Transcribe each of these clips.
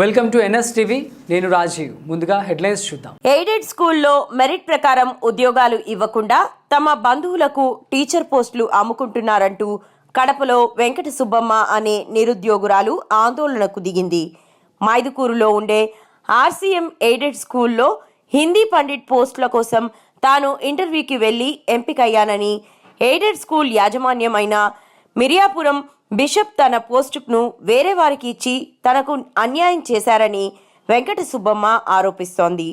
Welcome to NS TV. నేను రాజీవ్. ముందుగా headlines చూద్దాం. ఎయిడెడ్ స్కూల్లో మెరిట్ ప్రకారం ఉద్యోగాలు ఇవ్వకుండా తమ బంధువులకు టీచర్ పోస్టులు అమ్ముకుంటున్నారంటూ కడపలో వెంకట సుబ్బమ్మ అనే నిరుద్యోగురాలు ఆందోళనకు దిగింది. మైదుకూరులో ఉండే ఆర్సీఎం ఎయిడెడ్ స్కూల్లో హిందీ పండిట్ పోస్టుల కోసం తాను ఇంటర్వ్యూకి వెళ్ళి ఎంపికయ్యానని ఎయిడెడ్ స్కూల్ యాజమాన్యమైన మిరియాపురం బిషప్ తన పోస్టును వేరే వారికి ఇచ్చి తనకు అన్యాయం చేశారని వెంకట సుబ్బమ్మ ఆరోపిస్తోంది.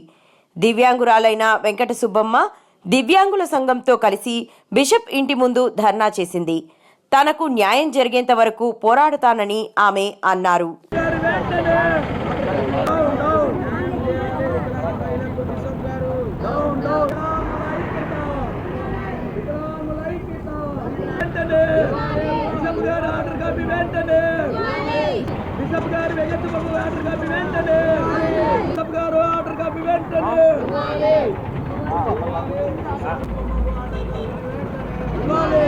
దివ్యాంగురాలైన వెంకట సుబ్బమ్మ దివ్యాంగుల సంఘంతో కలిసి బిషప్ ఇంటి ముందు ధర్నా చేసింది. తనకు న్యాయం జరిగేంత వరకు పోరాడుతానని ఆమె అన్నారు వెంటనే బిషప్ గారు ఆర్డర్ వెంటనే బిషప్ గారు వెయ్యొద్దు బాబు ఆర్డర్ కాపీ వెంటనే బిషప్ గారు ఆర్డర్ కాపీ వెంటనే ఇవ్వాలి.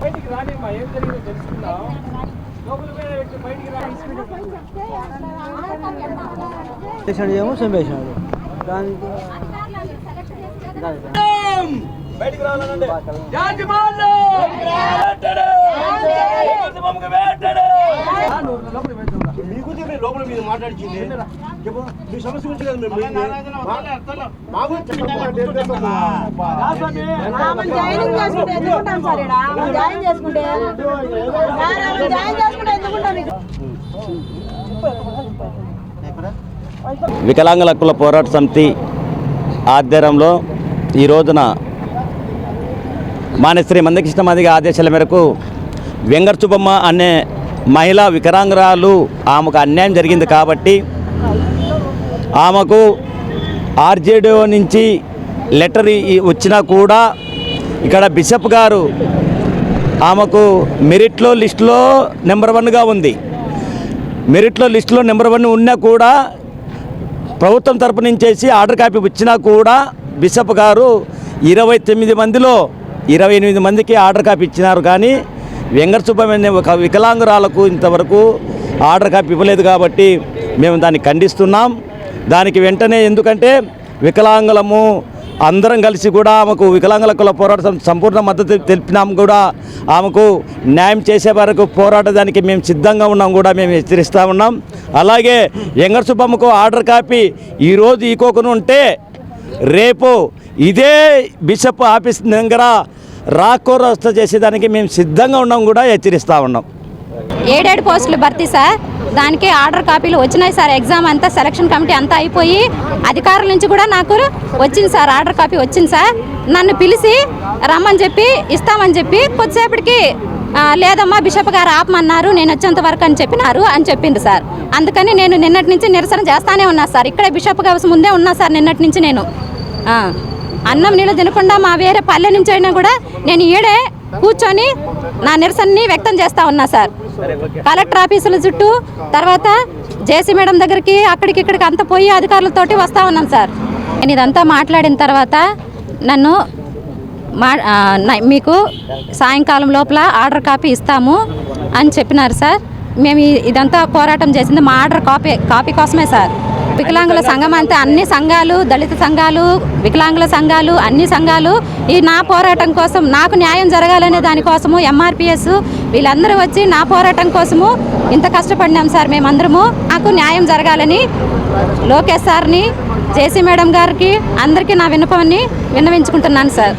బయటికి రానిమ్మా ఏం జరిగిందో తెలుసుకుందాం లోపల పోయిన వ్యక్తి బయటికి రాని పేషెంట్ ఏమో చంపేసినాడు దానికి బయటికి రావాలనండి మీకు లోపల మీరు మాట్లాడించింది చెప్పు మీ సమస్య గురించి కదా మేము జాయిన్ చేసుకుంటే జాయిన్ చేసుకుంటే వికలాంగుల హక్కుల పోరాట సమితి ఆధ్వర్యంలో ఈ రోజున మానేశ్రీ మందకృష్ణ మాదిగ ఆదేశాల మేరకు వెంగర్ అనే మహిళా వికలాంగురాలు ఆమెకు అన్యాయం జరిగింది కాబట్టి ఆమెకు ఆర్జేడీ నుంచి లెటర్ వచ్చినా కూడా ఇక్కడ బిషప్ గారు ఆమెకు మెరిట్లో లిస్టులో నెంబర్ వన్గా ఉంది. మెరిట్లో లిస్టులో నెంబర్ వన్ ఉన్నా కూడా ప్రభుత్వం తరపు నుంచేసి ఆర్డర్ కాపీ వచ్చినా కూడా బిషప్ గారు ఇరవై తొమ్మిది మందిలో ఇరవై ఎనిమిది మందికి ఆర్డర్ కాపీ ఇచ్చినారు కానీ వెంకట సుబ్బమ్మ ఒక వికలాంగురాలకు ఇంతవరకు ఆర్డర్ కాపీ ఇవ్వలేదు కాబట్టి మేము దాన్ని ఖండిస్తున్నాం. దానికి వెంటనే ఎందుకంటే వికలాంగులము అందరం కలిసి కూడా ఆమెకు వికలాంగుల కుల సంపూర్ణ మద్దతు తెలిపినాం కూడా. ఆమెకు న్యాయం చేసే వరకు పోరాడడానికి మేము సిద్ధంగా ఉన్నాం కూడా మేము హెచ్చరిస్తూ ఉన్నాం. అలాగే వెంకట సుబ్బమ్మకు ఆర్డర్ కాపీ ఈరోజు ఈకోకుని ఉంటే రేపు ఇదే బిషప్ ఆఫీస్ దగ్గర రాకోరస్త చేసేదానికి మేము సిద్ధంగా ఉన్నాం కూడా హెచ్చరిస్తూ ఉన్నాం. ఏడేడు పోస్టులు భర్తీ సార్. దానికి ఆర్డర్ కాపీలు వచ్చినాయి సార్. ఎగ్జామ్ అంతా సెలక్షన్ కమిటీ అంతా అయిపోయి అధికారుల నుంచి కూడా నాకు వచ్చింది సార్ ఆర్డర్ కాపీ వచ్చింది సార్. నన్ను పిలిచి రమ్మని చెప్పి ఇస్తామని చెప్పి కొద్దిసేపటికి లేదమ్మా బిషప్ గారు ఆపమన్నారు నేను వచ్చేంత వరకు అని చెప్పినారు అని చెప్పింది సార్. అందుకని నేను నిన్నటి నుంచి నిరసన చేస్తానే ఉన్నా సార్. ఇక్కడే బిషప్ గారి ముందే ఉన్నా సార్ నిన్నటి నుంచి నేను. అన్నం నీళ్ళు తినకుండా మా వేరే పల్లె నుంచి అయినా కూడా నేను ఈడే కూర్చొని నా నిరసనని వ్యక్తం చేస్తా ఉన్నా సార్. కలెక్టర్ ఆఫీసుల చుట్టూ తర్వాత జేసీ మేడం దగ్గరికి అక్కడికి ఇక్కడికి అంత పోయి అధికారులతోటి వస్తూ ఉన్నాం సార్. నేను ఇదంతా మాట్లాడిన తర్వాత నన్ను మా మీకు సాయంకాలం లోపల ఆర్డర్ కాపీ ఇస్తాము అని చెప్పినారు సార్. మేము ఇదంతా పోరాటం చేసింది మా ఆర్డర్ కాపీ కాపీ కోసమే సార్. వికలాంగుల సంఘం అంతే అన్ని సంఘాలు దళిత సంఘాలు వికలాంగుల సంఘాలు అన్ని సంఘాలు ఈ నా పోరాటం కోసం నాకు న్యాయం జరగాలనే దానికోసము ఎంఆర్పిఎస్ వీళ్ళందరూ వచ్చి నా పోరాటం కోసము ఇంత కష్టపడినాం సార్. మేమందరము నాకు న్యాయం జరగాలని లోకేష్ సార్ని జేసీ మేడం గారికి అందరికీ నా విన్నపాన్ని విన్నవించుకుంటున్నాను సార్.